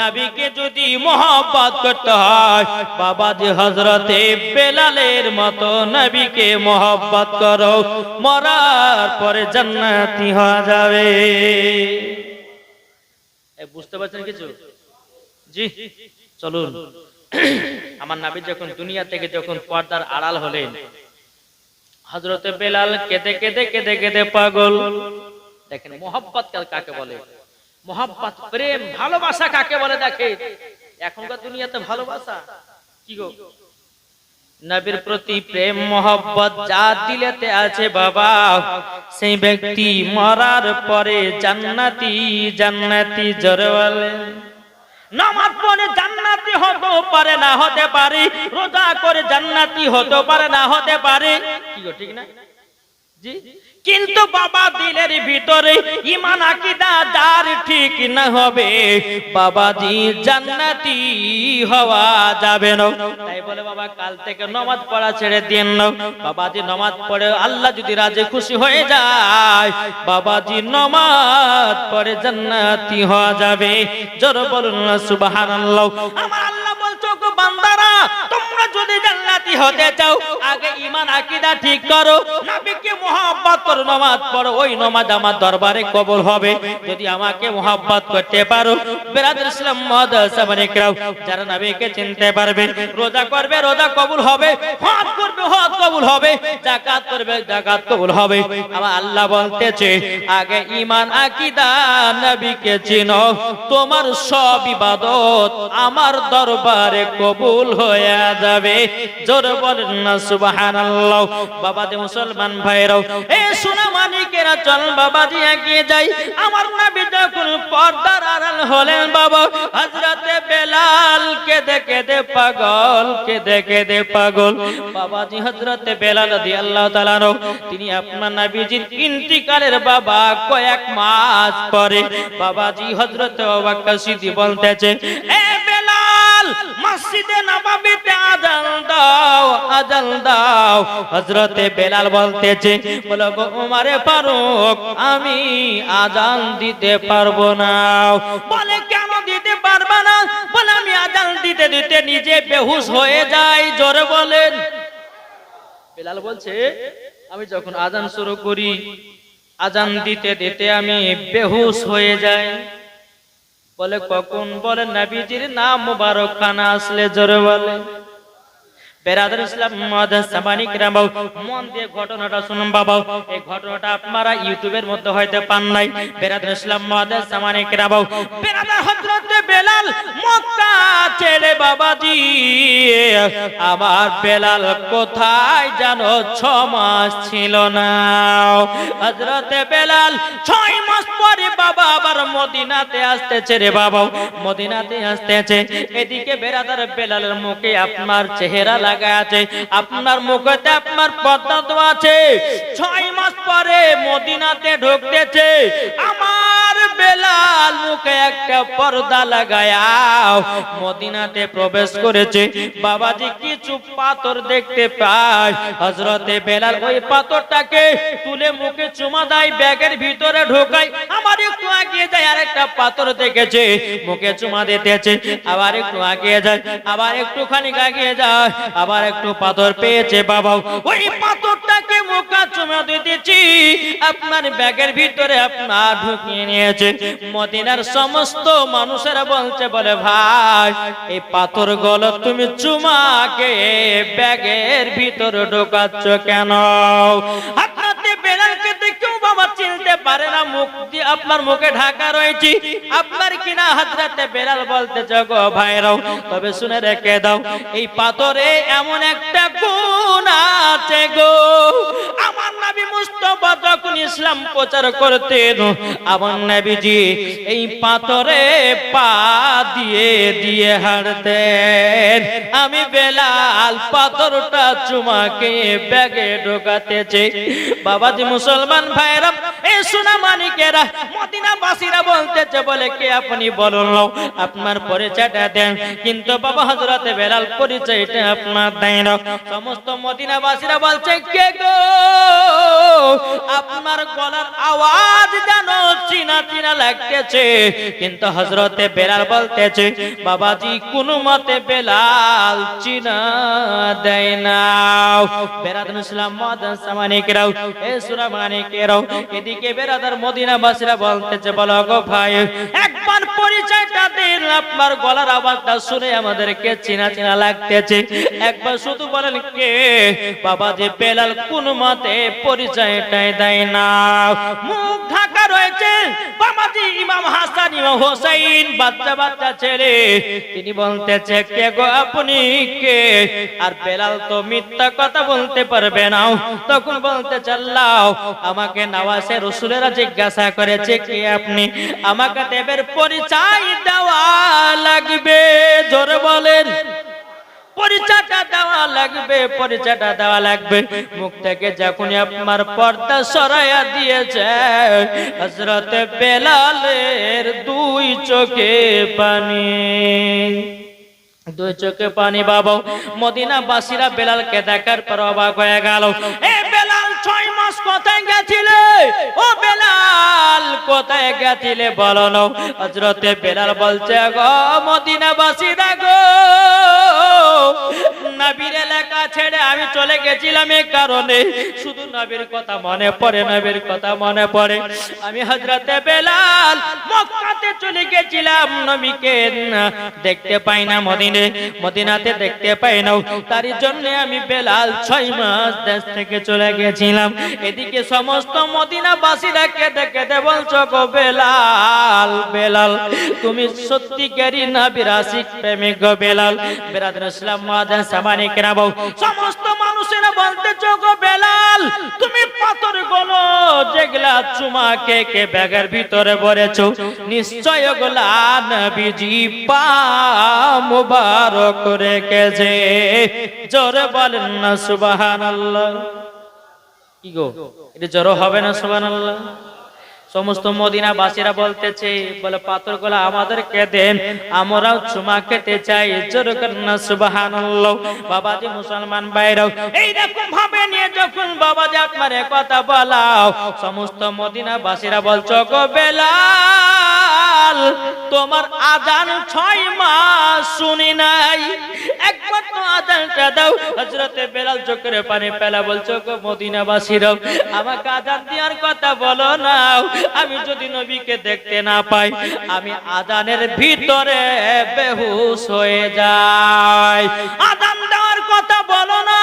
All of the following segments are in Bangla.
নবীকে যদি মোহাব্বত করতে হয়, বাবাজি হজরতে বেলালের মতো নবীকে মোহাব্বত করো, মরার পরে জান্নাতি হয়ে যাবে। বুঝতে পারছেন কিছু? জি, চলুন। আমার নাবি যখন দুনিয়া থেকে যখন পর্দার আড়াল হলেন হজরতে বেলাল কেঁদে কেঁদে কেঁদে কেঁদে পাগল। দেখেন, মোহাব্বত কাকে বলে? মোহাব্বত, প্রেম, ভালোবাসা কাকে বলে দেখে? এখনকার দুনিয়াতে ভালোবাসা। কি গো? নবীর প্রতি প্রেম, মোহব্বত যা দিলেতে আছে বাবা, সেই ব্যক্তি মরার পরে জান্নাতি জান্নাতি জোরে নামাজ পড়ে জান্নাতি হতে পারে না, হতে পারে। রোজা করে জান্নাতি হতে পারে না, হতে পারে। কি ঠিক না? জি? কিন্তু বাবা দিলের ভিতরে ইমান আকিদা যার ঠিক না হবে বাবাজি জান্নাতি হওয়া যাবে না। তাই বলে বাবা, কাল থেকে নমাজ পড়া ছেড়ে দিন না। বাবাজি নমাজ পড়ে আল্লাহ যদি রাজে খুশি হয়ে যায় বাবাজি নমাজ পড়ে জান্নাতি হওয়া যাবে। জোর বলুন সুবহানাল্লাহ। আমার আল্লাহ বলছো গো বান্দারা, তোমরা যদি জান্নাতি হতে চাও, আগে ইমান আকীদা ঠিক করো। নবীকে মোহাব্বত করো নামাজ পড়ো, ওই নামাজ আমার দরবারে কবুল হবে। যদি আমাকে মোহাব্বত করতে পারো বেরাদুল ইসলাম মানে যারা নবীকে চিনতে পারবে, রোজা করবে, রোজা কবুল হবে, হজ করবে, হজ কবুল হবে, যাকাত করবে, যাকাত কবুল হবে। আমার আল্লাহ বলতেছে, আগে ঈমান, আকীদা নবীকে চিনো, তোমার সব ইবাদত আমার দরবারে কবুল হয়ে যাবে। জোর বলেন না, সুবহানাল্লাহ। বাবা যে মুসলমান ভাইরাও সোনা মানিকেরা চল বাবাজি এগিয়ে যাই। আমার নবী যখন পর্দার আড়াল হলেন বাবা হযরতে বেলাল কে দেখে দে পাগল কে দেখে দে পাগল। বাবাজি হযরতে বেলাল রাদিয়াল্লাহু তাআলা আনহু, তিনি আপনার নবীজির ইন্তিকালের বাবা কয়েক মাস পরে। বাবাজি হযরতে আবাক্কা সিদ্দিক বলতেছে এ বেলাল মসজিদে নববীতে আজান দাও আজান দাও। হযরতে বেলাল বলতেছে, বলো গো ফারুক, আমি আজান দিতে পারব না। বলে, কেন দিতে পারবা না? বলে, আমি আজান দিতে দিতে নিজে বেহুশ হয়ে যাই, জোরে বলেন। বেলাল বলছে, আমি যখন আজান শুরু করি, আজান দিতে দিতে আমি বেহুশ হয়ে যাই। বলে কখন বলে নাবিজির নাম মুবারক খানা আসলে জোরে বলে। বেরাদার ইসলাম মাদাস সামানিক রামাও মন দিয়ে ঘটনাটা শুনুন বাবা এই ঘটনাটা আপনারা ইউটিউবের মধ্যে হয়তো পান নাই। বেরাদার ইসলাম মাদাস সামানিক রামাও বেরাদার হযরত বেলাল মক্কা ছেড়ে বাবাজি, আমার বেলাল কোথায় জানো? ছ মাস ছিল না। হযরত বেলাল ছয় মাস পরে বাবা আবার মদিনাতে আসতেছে রে বাবা মদিনাতে আসতেছে। এদিকে বেরাদার বেলালের মুখে আপনার চেহারা লাগা আছে আপনার মুখেতে আপনার পদ্মা তো আছে। ছয় মাস পরে মদিনাতে ঢুকতেছে। আমার বেলাল মুখে একটা পর্দা মদিনাতে প্রবেশ করেছে। বাবাজি কিছু পাথর দেখতে পায়। হজরতে বেলাল ওই পাথরটাকে তুলে মুখে চুমা দেয়, ব্যাগের ভিতরে ঢোকায়। আমার একটু আগিয়ে যায় আর একটা পাথর দেখেছে। মুখে চুমা দিতেছে, আবার একটু আগিয়ে যায়, আবার একটুখানি আগিয়ে যায়, আবার একটু পাথর পেয়েছে বাবা ওই পাথরটাকে মুখা চুমা দিতেছি। আপনার ব্যাগের ভিতরে আপনার ঢুকিয়ে নিয়েছে। মদিনার সমস্ত মানুষেরা বলছে, বলে ভাই, এই পাথরগুলো তুমি চুমাকে ব্যাগের ভিতরে ঢোকাচ্ছ কেন? আপনার মুখে ঢাকা রয়েছে। আপনার কিনা বেলাল বলতে তবে শুনে রেখে দাও, এই পাথরে এমন একটা আছে গো। আমার মুস্তফা যখন ইসলাম প্রচার করতেন। আমার নবীজি এই পাথরে পা দিয়ে দিয়ে হাঁটতেন। আমি বেলাল পাথরটা চুমাকে ব্যাগে ঢোকাতেছে। বাবাজি মুসলমান ভাইরা এই সোনা মানিকেরা মদিনা বাসীরা বলতেছে, বলে কে আপনি বলুন আপনার পরিচয়টা দেন। কিন্তু বাবা হজরতে বেলাল পরিচয়টা আপনার দেয় না সমস্ত মদিনা বাসীরা বলছে, কে গো? আপনার গলার আওয়াজ যেন চিনা চিনা লাগতেছে। কিন্তু হজরতে বেলাল বলতেছে, বাবাজি, কোন মতে বেলাল চিনা দেয় না। বেরাদুল ইসলাম মাদান সামানিকেরাও, এ সুরা মানিকেরাও। এদিকে বেরাদার মদিনা বাসীরা বলতেছে, বলো গো ভাই, একবার পরিচয়টা দিন আপনার গলার আওয়াজটা শুনে আমাদেরকে চিনা চিনা লাগতেছে। একবার শুধু বলেন, কে? বাবা যে বেলাল কোন মতে পরিচয়টাই দেয় না। মুখ ঢাকা রয়েছে তিনি বলতেছে, কে গো আপনি? কে? আর বেলাল তো মিথ্যা কথা বলতে পারবে না। তখন বলতে চাল্লাও আমাকে জিজ্ঞাসা করেছে, কে আপনি? আমাকে দেবের পরিচয় দেওয়া লাগবে, জোরে বলেন। পরিচয়টা দেওয়া লাগবে, পরিচয়টা দেওয়া লাগবে। মুখ থেকে যখন বেলালের দুই চোখে পানি। দুই চোখে পানি বাবা বেলালকে দেখার পর অবাক হয়ে গেল। বেলাল ছয় মাস কোথায় গেছিলে? ও বেলাল, কোথায় গেছিলে বলো না। হজরতে বেলাল বলছে, গো মদিনা বাসীরা গো নবীর এলাকা ছেড়ে আমি চলে গেছিলাম এই কারণে। শুধু নবীর কথা মনে পড়ে, নবীর কথা মনে পড়ে। আমি হজরতে বেলাল, মক্কাতে চলে গেছিলাম, নবীকে দেখতে পাই না মদিনে, মদিনাতে দেখতে পাই না। তার জন্য আমি বেলাল ছয় মাস দেশ থেকে চলে গেছিলাম। এদিকে সমস্ত মদিনা বাসীরা কেঁদে কেঁদে বলছো, গো বেলাল বেলাল, তুমি সত্যিকারই নবীর আশিক প্রেমিক গো বেলাল। বেরাদুল ইসলাম মাদান সামানি কেনাবো সমস্ত মানুষেরা বলতে গো বেলাল, তুমি পাথরগুলো, যেগুলা চুমা কে কে ব্যাগের ভিতরে ভরেছো। নিশ্চয় ওগুলা নবীজি পা মুবারক রেখেছে। জোরে বলেন না, সুবহানাল্লাহ। কি গো? এটা জড়ো হবে না সুবহানাল্লাহ? সমস্ত মদিনা বাসীরা বলতেছে, বলে পাথরগুলা আমাদেরকে দেন, আমরাও চুমা খেতে চাই। জোর কন্যা, সুবহানাল্লাহ। বাবাজি মুসলমান বাইরাও এই রকম ভাবে নিয়ে যখন বাবাজি আপনার কথা বলাও, সমস্ত মদিনা বাসীরা বলছো গো বেলাল, তোমার আজান ছয় মাস শুনি নাই। একবার তো আজানটা দাও। হজরতে বেলাল চোখের পানি পেলা বলছো গো মদিনা বাসীরাও আমাকে আজান দেওয়ার কথা বলো না আমি যদি নবীকে দেখতে না পাই, আমি আদানের ভিতরে বেহুশ হয়ে যাই। আদান দেওয়ার কথা বলো না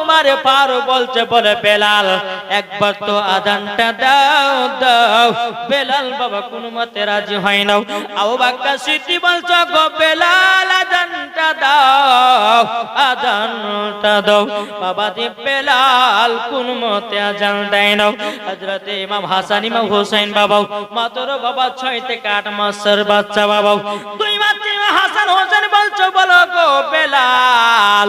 উমারে পার বলছে বলে বেলাল। একবার তো আজানটা দাও দাও। বেলাল বাবা কোন মতে রাজি হয় না। আও বাক্কা সিটি বলছো, গো বেলাল, আজানটা দাও আজানটা দাও। বাবা দি বেলাল কোন মতে আজান দেয় না। ইমাম হাসান, ইমাম হোসেন মাত্র বাবা মাসের বাচ্চা দুই হাসান হোসেন বলছো, বলো গো বেলাল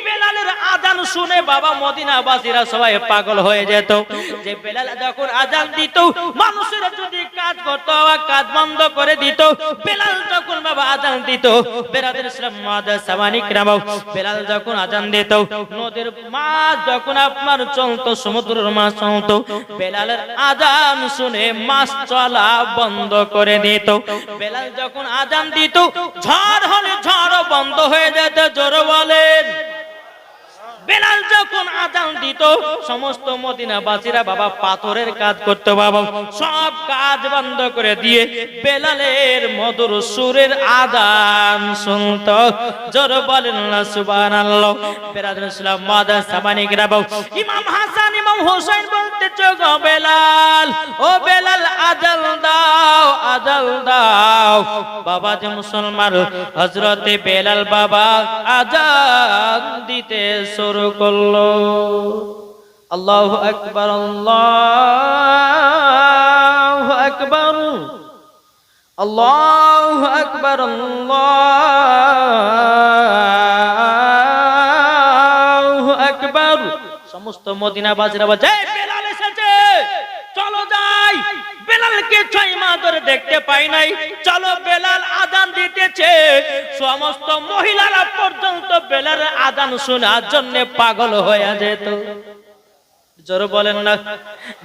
বেলালের আজান শুনে বাবা মদিনা বাসীরা সবাই পাগল হয়ে যেত। যে বেলাল যখন আজান দিত, মানুষেরা যদি কাজ করতো কাজ বন্ধ করে দিত, বেলাল যখন বাবা আজান দিত বেরাদের ইসলাম মাদার সামানিক রামাও বেলাল যখন আজান দিত, নদীর মাছ যখন আপনার চলতো, সমুদ্রের মাছ চলতো, বেলালের আজান শুনে মাছ চলা বন্ধ করে দিত। বেলাল যখন আজান দিত, ঝড় হলে ঝড় বন্ধ হয়ে যেত, জোর বলেন। বেলাল যখন আজান দিত, সমস্ত মদিনাবাসীরা বাবা পাথরের কাজ করতো বাবা। সব কাজ বন্ধ করে দিয়ে বেলালের মধুর সুরের আজান শুনত। জোর বলেন না, সুবহানাল্লাহ। বেরাদুল ইসলাম মাদার সামানিক রাবাও ইমাম হাসান, ইমাম হোসেন বলতে চোখ বেলাল, ও বেলাল আজাল দাও আজাল দাও। বাবা যে মুসলমান হজরতে বেলাল বাবা আজান দিতে শুরু করল। আল্লাহ আকবর আল্লাহ আকবর। আল্লাহ আকবর আল্লাহ আকবর। সমস্ত মদিনা বাজরা বাজে বেলাল এসেছে চলো যাই বেলালকে ছয় মাস ধরে দেখতে পাই নাই। চলো বেলাল আদান দিতেছে। সমস্ত মহিলারা পর্যন্ত বেলাল আদান শোনার জন্য পাগল হয়ে যেত। জোর বলেন না।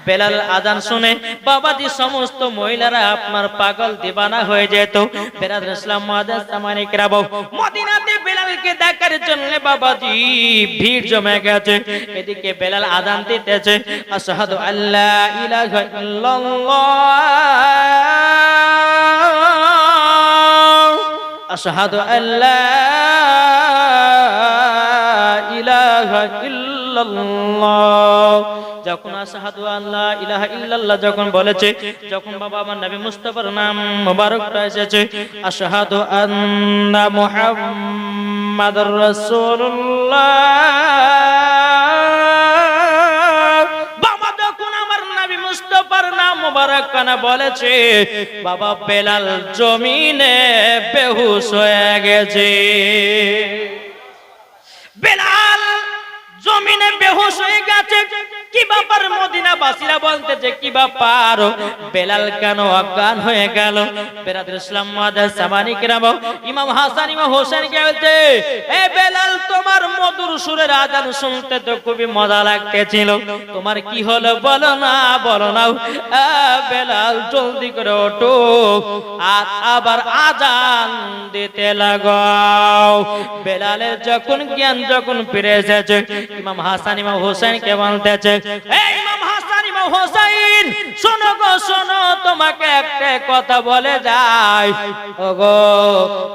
বেলাল আজান শুনে, বাবাজি, সমস্ত মহিলারা আপনার পাগল দিবানা হয়ে যেত। বেলাল ইসলাম মাদাস সামানিক রাবো মদিনাতে বেলালকে দেখার জন্য বাবাজি, ভিড় জমে গেছে। এদিকে বেলাল আজান দিতেছে, আশহাদু আল্লা ইলাহা ইল্লাল্লাহ। আশহাদু আল্লা ইলাহা ইল্লাল্লাহ। যখন আশহাদু আল্লাহ ইলাহা ইল্লাল্লাহ যখন বলেছে, যখন বাবা আমার নবী মুস্তাফার নাম মোবারকটা এসেছে, আশহাদু আন্না মুহাম্মাদুর রাসূলুল্লাহ। বাবা যখন আমার নবী নাম বলেছে, বাবা বেলাল জমিনে বেহুশ হয়ে গেছে। বেলাল জমিনে বেহোশ হয়ে গেছে। কি ব্যাপার মদিনা বলতেছে, কি ব্যাপার? বেলাল কেন অজ্ঞান হয়ে গেল? ইসলাম ইমাম হাসান, ইমাম হোসেন কে বলছে, এ বেলাল, তোমার মধুর সুরের আজান শুনতে তো খুবই মজা লাগতেছিল। তোমার কি হলো বলো না বলো না বেলাল, জলদি করে ওঠো। আর আবার আজান দিতে লাগাও। বেলালের যখন জ্ঞান যখন ফিরে এসেছে, ইমাম হাসান, ইমাম হোসেন কে বলতেছে শোনো গো, শোনো, তোমাকে কথা বলে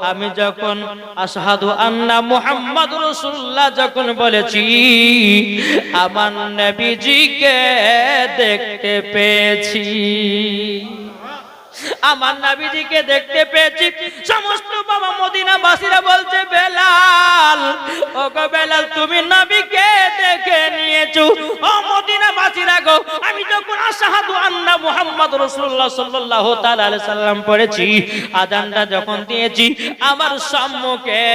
আমি যখন আসাদু আন্না মুহাম্মদ রসুল্লাহ যখন বলেছি, আমার নবীজিকে দেখতে পেয়েছি। আমার নাবিজিকে দেখতে পেয়েছি। সমস্ত বাবা মদিনা বাসীরা বলছে, বেলাল ও গো বেলাল, তুমি নবীকে দেখে নিয়েছো। ও মদিনা বাসীরা গো, আমি যখন আশহাদু আন্না মুহাম্মদ রাসূলুল্লাহ সাল্লাল্লাহু তাআলা আলাইহি সাল্লাম পড়েছি, আজানটা যখন দিয়েছি, আমার সম্মুখে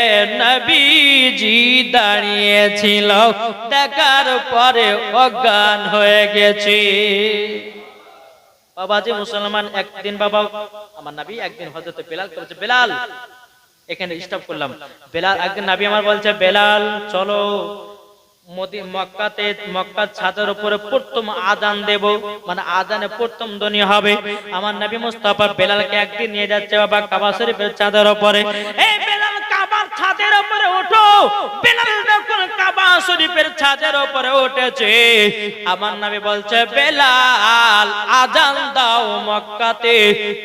নবীজি দাঁড়িয়েছিল। দেখার পরে অজ্ঞান হয়ে গেছে। বাবা যে মুসলমান, একদিন বাবা, আমার নাবি একদিন হজরত বেলাল বলছে বেলাল! এখানে স্টপ করলাম। বেলাল, একদিন নাবি আমার বলছে, বেলাল, চলো দেব। মানে আজানে প্রথম হবে। আমার নবী মুস্তাফা বেলালকে একদিন নিয়ে যাচ্ছে বাবা কাবা শরীফের চাঁদের উপরে। ছাদের উপরে ওঠো বেলাল যখন কাবা শরীফের ছাদের উপরে উঠেছে, আমার নবী বলছে, বেলাল, আজান দাও মক্কাতে।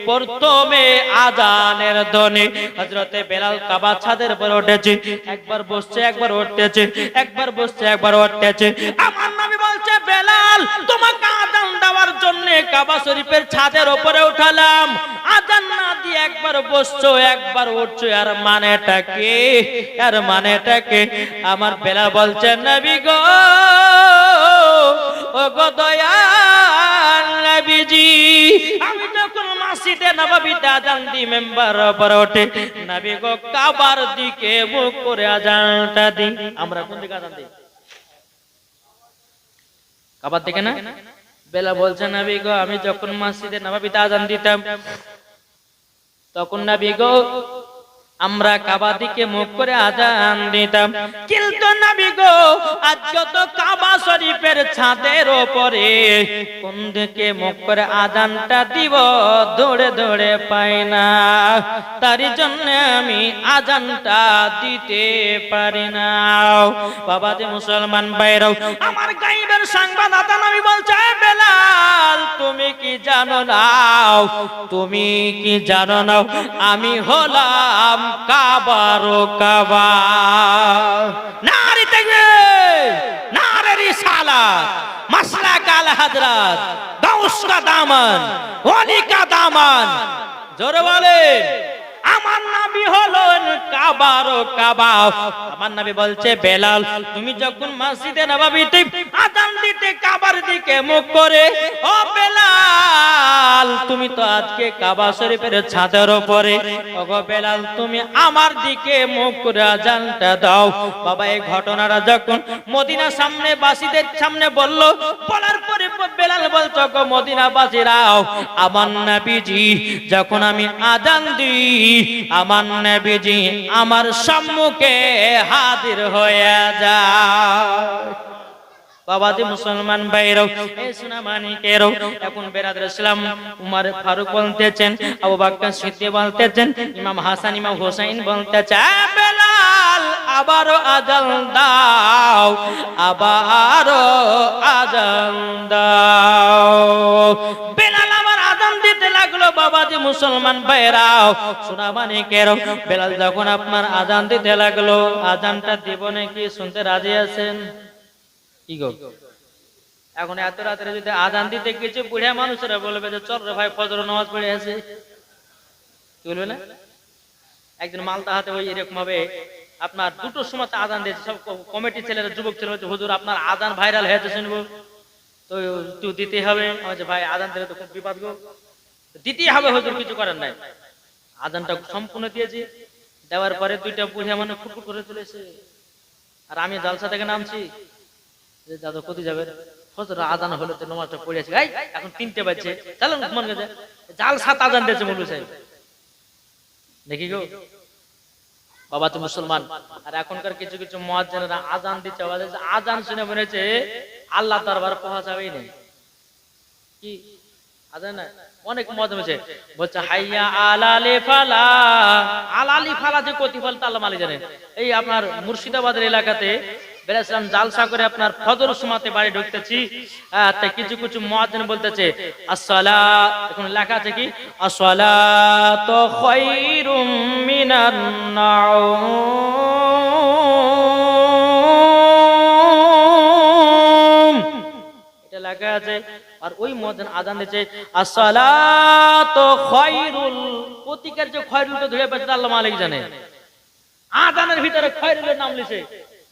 প্রথমে আজানের ধ্বনি। হযরতে বেলাল কাবা ছাদের উপরে উঠেছে, একবার বসছে, একবার একবার বসছে, একবার আমার নবী বলছে, বেলাল, তোমাকে আজান দেওয়ার জন্য কাবা শরীফের ছাদের উপরে উঠালাম। আজান না দিয়ে একবার বসছো, একবার উঠছো আর মানেটা কি? আর মানেটা কি আমার বেলা বলছে, নবী গো ও গো দয়াল নবীজি, আমি যখন মসজিদে নববীতে আজান দি মেম্বার উপর ওঠে, নবী গো, কাবার দিকে মুখ করে আজানটা দি আমরা কোন দিকে আজান দিই? কাবার দিকে না? বেলা বলছে, নবী গো, আমি যখন মসজিদে নববীতে আজান দিতাম, তখন নবী গো আমরা কাবা দিকে মুখ করে আজান দিতাম। কিন্তু নবী গো, আজ যত কাবা শরীফের ছাদের ওপরে কোন দিকে মুখ করে আজানটা দিব, দৌড়ে দৌড়ে পাই না। তারই জন্য আমি আজানটা দিতে পারি না। বাবা যে মুসলমান বাইরাও আমার গাইবের সংবাদ আদান আমি বলছে বেলাল, তুমি কি জানো নাও? তুমি কি জানো নাও? আমি হলাম কাবারো কাবা। নারী থেকে নারে রিসালাত, মাসলা কাল হাজরাত, দাউসকা দামান ওলিকা দামান। জোরে বলেন। আমার নাবি হলেন কাবার কাবা আমার নাবি বলছে, বেলাল, তুমি যখন মসজিদে নবাবিতে আজান দিতে কাবার দিকে মুখ করে, ও বেলাল, তুমি তো আজকে কাবা শরীফের ছাদের উপরে। ওগো বেলাল, তুমি আমার দিকে মুখ করে আজানটা দাও। বাবা, এই ঘটনাটা যখন মদিনা সামনে, বাসীদের সামনে বলল, বলার পরে বেলাল বলছো গো মদিনা বাসীরাও আমার নবীজি, যখন আমি আজান দিই আমার নবীজি আমার সম্মুখে হাজির হয়ে যায়। বাবাজি মুসলমান ভাইরাও এই সোনা এখন ইসলাম উমর ফারুক বলতেছেন, আবু বলতেছেন, ইমাম হাসান, ইমাম হোসেন বলতেছেন বেলাল আবারও দাও আবারও দাও। বেলাল দিতে লাগল বাবাজি মুসলমান ভাইরাও। সোনা মানিকেরও বেলাল যখন আপনার আজান দিতে লাগল আজানটা দিব নাকি শুনতে রাজি আছেন? কি গো? এখন এত রাত্রে যদি আজান দিতে কিছু বুড়িয়া মানুষেরা বলবে যে চল রে ভাই ফজর নামাজ পড়ে আছে বলবে না? একদিন মালদা হাতে ওই এরকম ভাবে আপনার দুটো সময় আজান দিয়েছে। সব কমিটি ছেলেরা যুবক ছেলে হুজুর আপনার আজান ভাইরাল হয়েছে শুনব। তো দিতে হবে। আমি বলছি, ভাই আজান দিলে তো খুব বিপদ গো। দিতেই হবে হুজুর, কিছু করার নাই। আজানটা সম্পূর্ণ দিয়েছি, দেওয়ার পরে দুইটা বুঝে মানে ফুটফুট করে চলেছে। আর আমি জালসা থেকে নামছি, যে কোথায় যাবে? হলো তো নামাজটা এখন তিনটে বাজছে। চলো মন গেছে জাল সাত আজান দিয়েছে সাহেব। দেখি গো, বাবা তো মুসলমান। আর এখনকার কিছু কিছু মহাজনেরা আজান দিচ্ছে আজান শুনে মনে আল্লাহ দরবার পৌঁছাবেই নেই কি? আজান না অনেক মজা হয়েছে। বলছে হাইয়া আলালে ফালা। আলালি ফালা যে কতিফল তা আল্লাহ মালিক জানেন এই আপনার মুর্শিদাবাদের এলাকাতে বেরাসলাম জালসা করে আপনার ফজর সুমাতে বাড়ি ঢুকতেছি। তাই কিছু কিছু মুয়াজ্জিন বলতেছে আসসালা এখন লেখা আছে কি? আসসালাতু খায়রুম মিনান নাউম। আর ওই মদন আজান দিচ্ছে আসসালাতু খায়রুল প্রতিকার যে খায়রুলটা ধরে পেছে আল্লাহ মালিক জানে। আজানের ভিতরে খয়রুলের নাম লিছে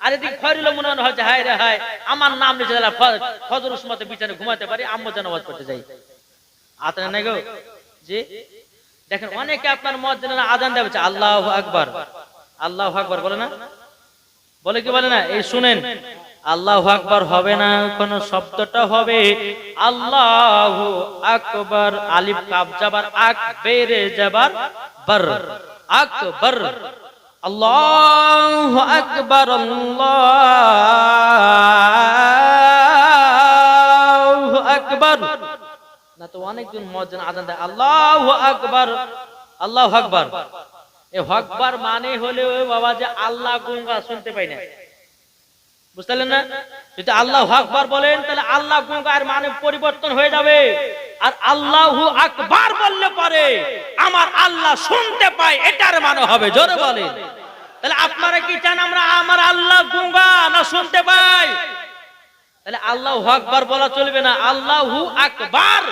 আর এদিকে খয়রুল মনে মনে হচ্ছে, হায় রে হায়, আমার নাম লিছে তাহলে ফজর উসমাতে বিছানে ঘুমাতে পারি, আম্মু যেন নামাজ পড়তে যাই আতনে নাই গো? জি? দেখেন, অনেকে আপনার মসজিদের আজান দেবে আল্লাহ আকবার। আল্লাহ আকবার বলে না? বলে কি বলে না? এই শুনেন। আল্লাহ আকবার হবে না, কোন শব্দটা হবে। আল্লাহ আকবার, আলিফ কাব যাবার আক বেরে যাবার বর। আকবার। আল্লাহ আকবর, আল্লাহ আকবার। না তো অনেকজন মসজিদ আজান দেয়, আল্লাহ আকবার আল্লাহ আকবার। এ হকবার মানে হলে ওই বাবা যে আল্লাহ গুঙ্গা শুনতে পাই না। বুঝতে পারলেন না? যদি আল্লাহ আকবার বলেন, তাহলে আল্লাহ গুঙ্গার মানে পরিবর্তন হয়ে যাবে। আর আল্লাহু আকবার বললে পরে আমার আল্লাহ শুনতে পাই এটার মানে হবে, জোরে বলেন। তাহলে আপনারা কি চান আমরা আমার আল্লাহ গুঙ্গা না শুনতে পাই? তাহলে আল্লাহ আকবার বলা চলবে না, আল্লাহু আকবার।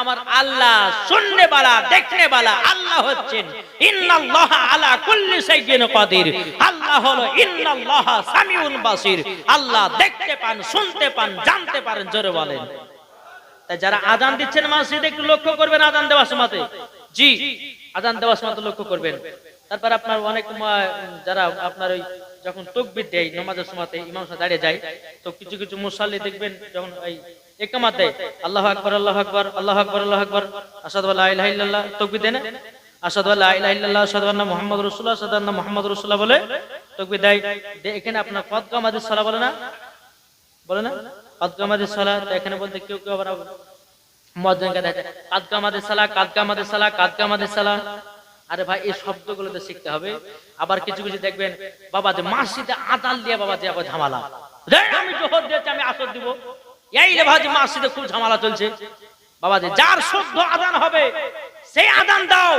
আমার আল্লাহ শুননে বালা, দেখনে বালা, আল্লাহ হচ্ছেন। ইন্নাল্লাহ আলা কুল্লি শাইইন কাদির। আল্লাহ হলো ইন্নাল্লাহ সামিউন বাসির। আল্লাহ দেখতে পান, শুনতে পান, জানতে পারেন, জোরে বলেন। তাই যারা আজান দিচ্ছেন মসজিদে, একটু লক্ষ্য করবেন আজান দেওয়ার সময়তে। জি, আজান দেওয়ার সময় লক্ষ্য করবেন। তারপর আপনার অনেক যারা আপনার ওই যখন তকবির দেয় নামাজের সময়তে ইমাম সাহেব দাঁড়িয়ে যায়, তো কিছু কিছু মুসাল্লি দেখবেন, যখন এই আরে ভাই, এই শব্দগুলো তো শিখতে হবে। আবার কিছু কিছু দেখবেন বাবা যে মাসিতে আদাল দিয়ে বাবা যে আবার ঝামেলা। আমি জোহর দিয়েছি, আমি আসর দিব। এই রে ভাই মাসিতে খুব ঝামেলা চলছে। বাবা যে যার শুদ্ধ আদান হবে সেই আদান দাও।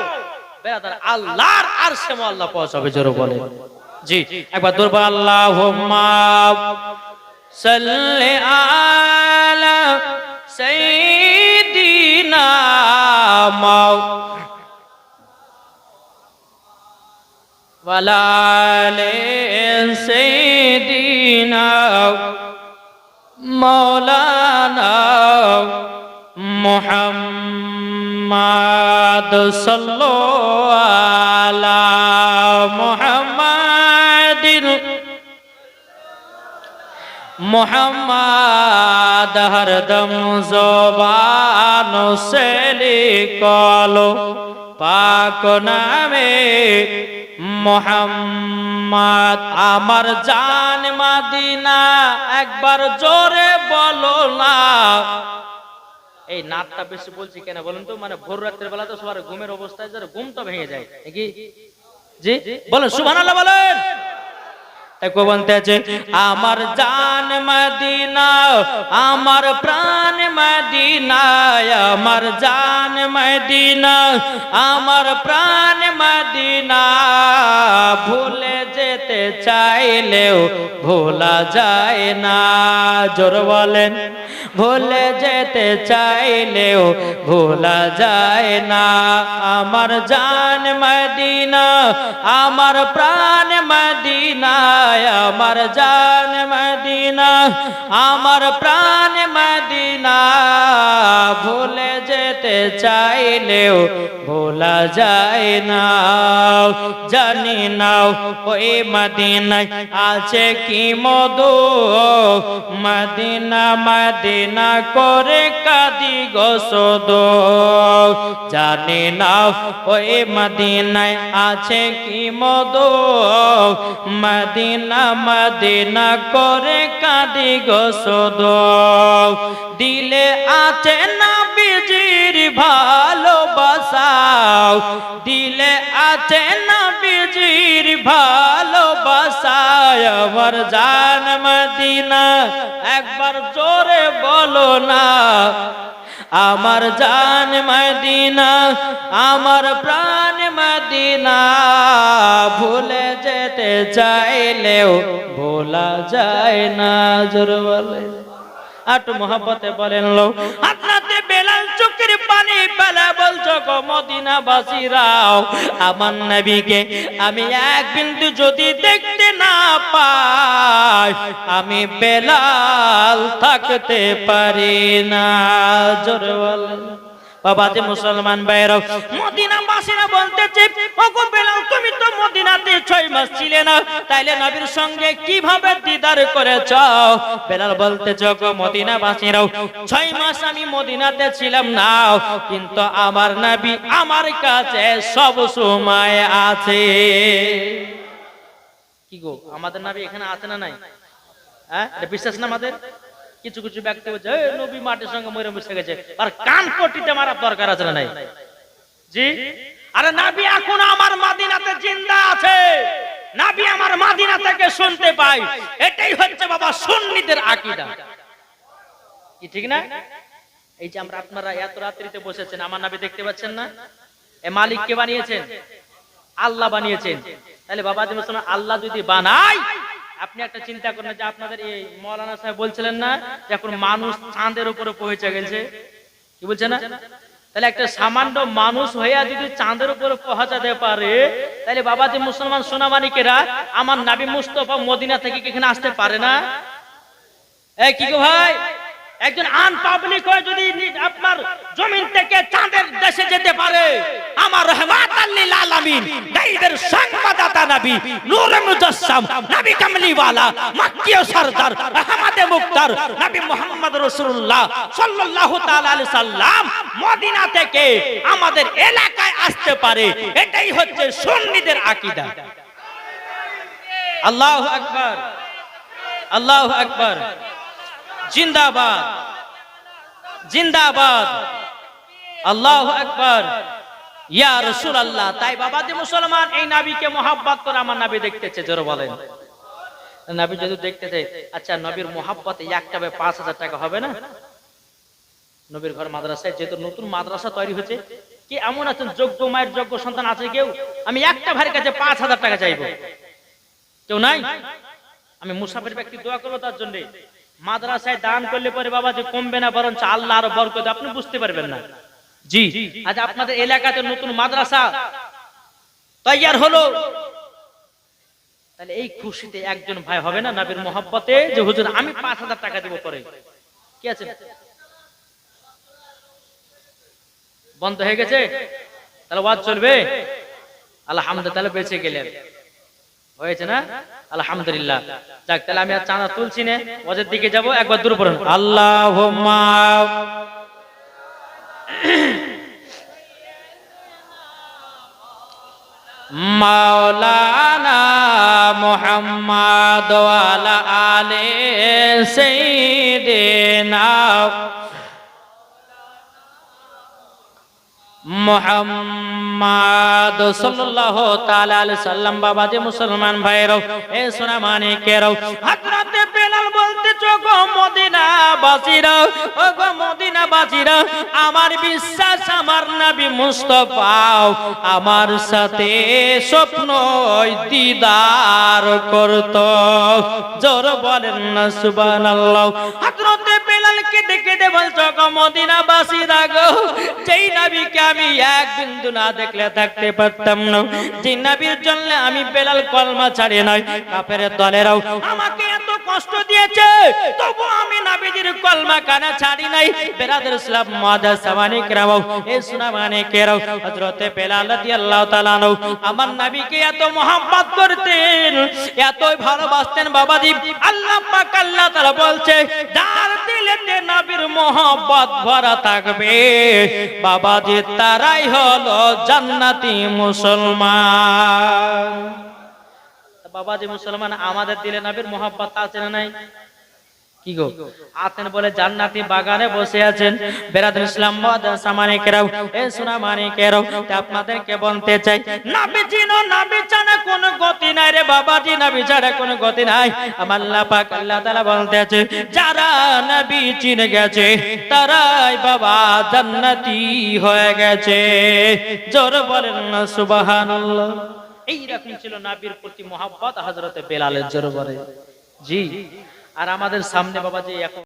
বেরাদার আল্লাহর আর সে আল্লাহ পৌঁছাবে, জোরে বলে জি, একবার দুর্বল আল্লাহ সাল্লি আলা সাইয়্যিদিনা মাও ওয়ালালে সাইয়্যিদিনা মৌলানা মোহাম্মদ সাল্লো আলা মোহাম্মদিন। মোহাম্মদ হরদম জবান সেলি কলো পাক নামে মোহাম্মদ, আমার জান মাদিনা, একবার জোরে বলো না। এই নাটটা বেশি বলছি কেন বলুন তো? মানে ভোর রাত্রের বেলা তো সবার ঘুমের অবস্থায় যারা ঘুম তো ভেঙে যায়। কি জি? বলেন সুবহানাল্লাহ বলেন। একো বলতে আছে, আমার জান মদিনা, আমার প্রাণ মদিনা, আমার জান মদিনা, আমার প্রাণ মদিনা, ভুলে যেতে চাইলেও ভোলা যায় না। জোর বলেন, ভুলে যেতে চাইলেও ভোলা যায় না। আমার জান মদিনা, আমার প্রাণ মদিনা আমার জান মদিনা আমার প্রাণ মদিনা ভুলে যেতে চাইলেও ভোলা যায় না। জানি নাও ওই মদিনায় আছে কি মধু। মদিনা মদিনা করে কাদি গোসদ জানি নাও ওই মদিনায় আছে কি মধু। মদিনা মদিনা করে কাদি গোসদ দিলে আছে না বিজির ভালোবাসাও। দিলে আছে না বিজির ভালোবাসায় আমার জান মদিনা। একবার জোরে বলো না, আমার জান মদিনা, আমার প্রাণ মদিনা। ভুলে যেতে চাইলেও ভোলা যায় না, জোর বলে। আটু মহাপতে বলেন, লো আপনাতে বেলাল চোখের পানি পেলা বলছো গো মদিনা বাসিরাও আমার নবীকে আমি এক বিন্দু যদি দেখতে না পাই, আমি বেলাল থাকতে পারি না। জোরে বলেন। বাবা যে মুসলমান ভাইরাও মদিনা বাসীরা বলতেছে, ওগো বেলাল, তুমি তো মদিনাতে ছয় মাস ছিলে না, তাইলে নবীর সঙ্গে কীভাবে দিদার করেছ বেলাল বলতেছে, ওগো মদিনা বাসীরাও ছয় মাস আমি মদিনাতে ছিলাম না, কিন্তু আমার নবী আমার কাছে সব সময় আছে। কি গো, আমাদের নবী এখানে আছে না নাই? হ্যাঁ এটা বিশ্বাস না আমাদের? কিছু কিছু ব্যক্তি বলছে, "এই নবী মাটির সঙ্গে মরে বসে গেছে। আর কান পট্টিতে মারার দরকার আছে না জি? আরে নাবি এখন আমার মাদিনাতে জিন্দা আছে। নাবি আমার মাদিনা থেকে শুনতে পাই এটাই হচ্ছে বাবা সুন্নিদের আকীদা। কি ঠিক না? এই যে আমরা আপনারা এত রাত্রিতে বসেছেন, আমার নাবি দেখতে পাচ্ছেন না? এ মালিক কে বানিয়েছেন? আল্লাহ বানিয়েছেন। তাহলে বাবা যে আল্লাহ যদি বানায় আপনি একটা চিন্তা করেন যে আপনাদের এই মৌলানা সাহেব বলছিলেন না যে এখন মানুষ চাঁদের উপরে পৌঁছে গেছে। কি বলছে না? তাহলে একটা সামান্য মানুষ হইয়া যদি চাঁদের উপরে পৌঁছাতে পারে, তাহলে বাবা যে মুসলমান সোনামানিকেরা আমার নাবি মুস্তফা মদিনা থেকে এখানে আসতে পারে না? এই কি গো ভাই? একজন আন পাবলিক হয়ে যদি আপনার জমিন থেকে চাঁদের দেশে যেতে পারে, আমার রহমাত আল্লিল আলামিন, গাইদের সংবাদদাতা নবী মুজাসসাম, নবী কামলিওয়ালা সরদার মুক্তার, নবী মুহাম্মদ রাসূলুল্লাহ সাল্লাল্লাহু তাআলা আলাইহি সাল্লাম মদিনা থেকে আমাদের এলাকায় আসতে পারে। এটাই হচ্ছে সুন্নিদের আকীদা। আল্লাহু আকবার। আল্লাহু আকবার। জিন্দাবাদ। জিন্দাবাদ। আল্লাহ আকবার। ইয়া রসুল আল্লাহ তাই বাবা যে মুসলমান, এই নাবিকে মোহাব্বত করে আমার নাবি দেখতেছে, জোর বলেন। নাবি যদি দেখতে চাই আচ্ছা নবীর মোহাব্বতে একটা বে পাঁচ হাজার টাকা হবে না? নবীর ঘর মাদ্রাসায় যেহেতু নতুন মাদ্রাসা তৈরি হয়েছে, কি এমন আছেন? যোগ্য মায়ের যোগ্য সন্তান আছে কেউ? আমি একটা ভাইয়ের কাছে পাঁচ হাজার টাকা চাইব। কেউ নাই? আমি মুসাফির ব্যক্তি দোয়া করব তার জন্য। মাদ্রাসায় দান করলে পরে বাবা যে কমবে না, বরঞ্চ আল্লাহ আরও বরকত, আপনি বুঝতে পারবেন না। জি, আজ আপনাদের এলাকাতে নতুন মাদ্রাসা তৈয়ার হলো। তাহলে এই খুশিতে একজন ভাই হবে না, নবীর মোহাব্বতে, যে হুজুর, আমি পাঁচ হাজার টাকা দিব পরে। কি আছে? বন্ধ হয়ে গেছে? তাহলে ওয়াজ চলবে? আলহামদুলিল্লাহ, তাহলে বেঁচে গেলেন। হয়েছে না? আলহামদুলিল্লাহ। যাক, তাহলে আমি আর চাঁদা তুলছি না। ওয়াজের দিকে যাব, একবার দূর পড়ুন। আল্লাহ মাওলানা মুহাম্মদ আলে সাইয়্যিদিনা মোহাম্মদ সাল্লাল্লাহু তাআলা আলাইহি সাল্লাম বাবা যে মুসলমান ভাইরাও এ সোনা মানিকেরাও হযরতে বেলাল বলতে গো মদিনা ও গো মদিনা আমার বিশ্বাস আমার নবী মুস্তাফা আমার সাথে স্বপ্ন দিদার করত। জোর বলেন না, সুবহানাল্লাহ। হযরতে বেলাল কেঁদে কেঁদে বলছো গো গো, যেই নবীকে আমি এক বিন্দু না দেখলে থাকতে পারতাম না, যে নবীর জন্য আমি বেলাল কলমা ছাড়ি নাই, কাফের দলেরাও। আমাকে এত কষ্ট দিয়েছে। তবু আমি নবীজির কলমা কানে ছাড়ি নাই। বেরাদের ইসলাম মাদার সামানি কেরাও এ সুনা মানে কেরাও হযরতে বেলাল রাদিয়াল্লাহু তাআলা আনহু, আমার নবীকে এত মোহাম্মত করতেন, এতই ভালোবাসতেন বাবা বাবাজি। আল্লাহ পাক আল্লাহ তাআলা বলছে, যার দিলেতে নবীর মোহাম্মত ভরা থাকবে বাবা বাবাজি তারাই হলো জান্নাতি মুসলমান। বাবাজি মুসলমান আমাদের দিলে নবীর মোহাম্মত আছে না নাই? কি গো? আছেন বলে জান্নাতি বাগানে বসে আছেন। বেরাদ ইসলাম সামানে কেরাও এ সোনা মানে কেরাও আপনাদেরকে বলতে চাই? নাবি চিনো নাবি ছাড়া কোনো গতি নাই রে বাবাজি নাবি ছাড়া কোনো গতি নাই। আমার আল্লাহ পাক আল্লাহ তাআলা বলতে আছে যারা নবী চিনে গেছে তারাই বাবা জান্নাতি হয়ে গেছে। জোর বলেন না সুবহানাল্লাহ। এইরকম ছিল নাবির প্রতি মোহাব্বত হজরতে বেলালের জোর করে জি, আর আমাদের সামনে বাবা যে এখন